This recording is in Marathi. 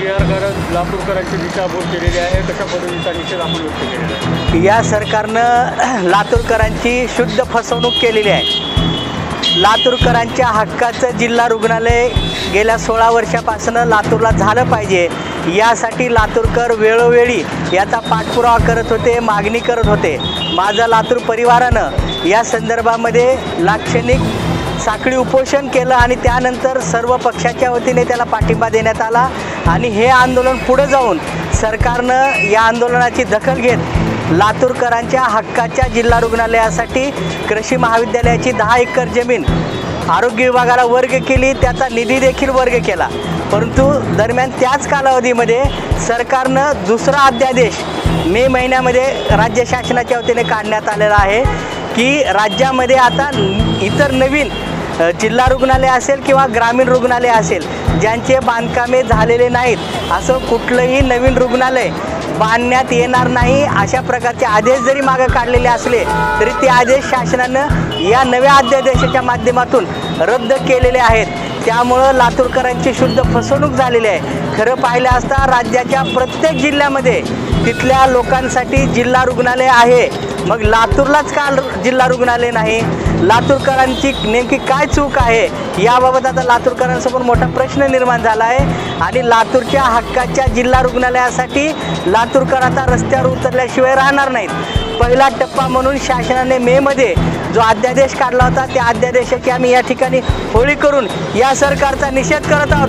जी करत लातूरकरांची दिशाभूल केलेली आहे कशा पद्धतीचा निषेध आपण व्यक्त केलेला आहे? या सरकारनं लातूरकरांची शुद्ध फसवणूक केलेली आहे. लातूरकरांच्या हक्काचं जिल्हा रुग्णालय गेल्या सोळा वर्षापासून लातूरला झालं पाहिजे. यासाठी लातूरकर वेळोवेळी याचा पाठपुरावा करत होते मागणी करत होते. माझं लातूर परिवारानं या संदर्भामध्ये लाक्षणिक साखळी उपोषण केलं आणि त्यानंतर सर्व पक्षाच्या वतीने त्याला पाठिंबा देण्यात आला. आणि हे आंदोलन पुढं जाऊन सरकारनं या आंदोलनाची दखल घेत लातूरकरांच्या हक्काच्या जिल्हा रुग्णालयासाठी कृषी महाविद्यालयाची दहा एकर जमीन आरोग्य विभागाला वर्ग केली त्याचा निधी देखील वर्ग केला. परंतु दरम्यान त्याच कालावधीमध्ये सरकारनं दुसरा अध्यादेश मे महिन्यामध्ये राज्य शासनाच्या वतीने काढण्यात आलेला आहे की राज्यामध्ये आता इतर नवीन जिल्हा रुग्णालय असेल किंवा ग्रामीण रुग्णालय असेल ज्यांचे बांधकामे झालेले नाहीत असं कुठलंही नवीन रुग्णालय बांधण्यात येणार नाही अशा प्रकारचे आदेश जरी मागं काढलेले असले तरी ते आदेश शासनानं या नव्या अध्यादेशाच्या माध्यमातून रद्द केलेले आहेत. त्यामुळं लातूरकरांची शुद्ध फसवणूक झालेली आहे. खरं पाहिलं असता राज्याच्या प्रत्येक जिल्ह्यामध्ये तिथल्या लोकांसाठी जिल्हा रुग्णालय आहे. मग लातूरलाच का जिल्हा रुग्णालय नाही? लातूरकरांची नेमकी काय चूक आहे? याबाबत आता लातूरकरांसमोर मोठा प्रश्न निर्माण झाला आहे. आणि लातूरच्या हक्काच्या जिल्हा रुग्णालयासाठी लातूरकर आता रस्त्यावर उतरल्याशिवाय राहणार नाहीत. पहिला टप्पा म्हणून शासनाने मेमध्ये जो अध्यादेश काढला होता त्या अध्यादेशाची आम्ही या ठिकाणी होळी करून या सरकारचा निषेध करत आहोत.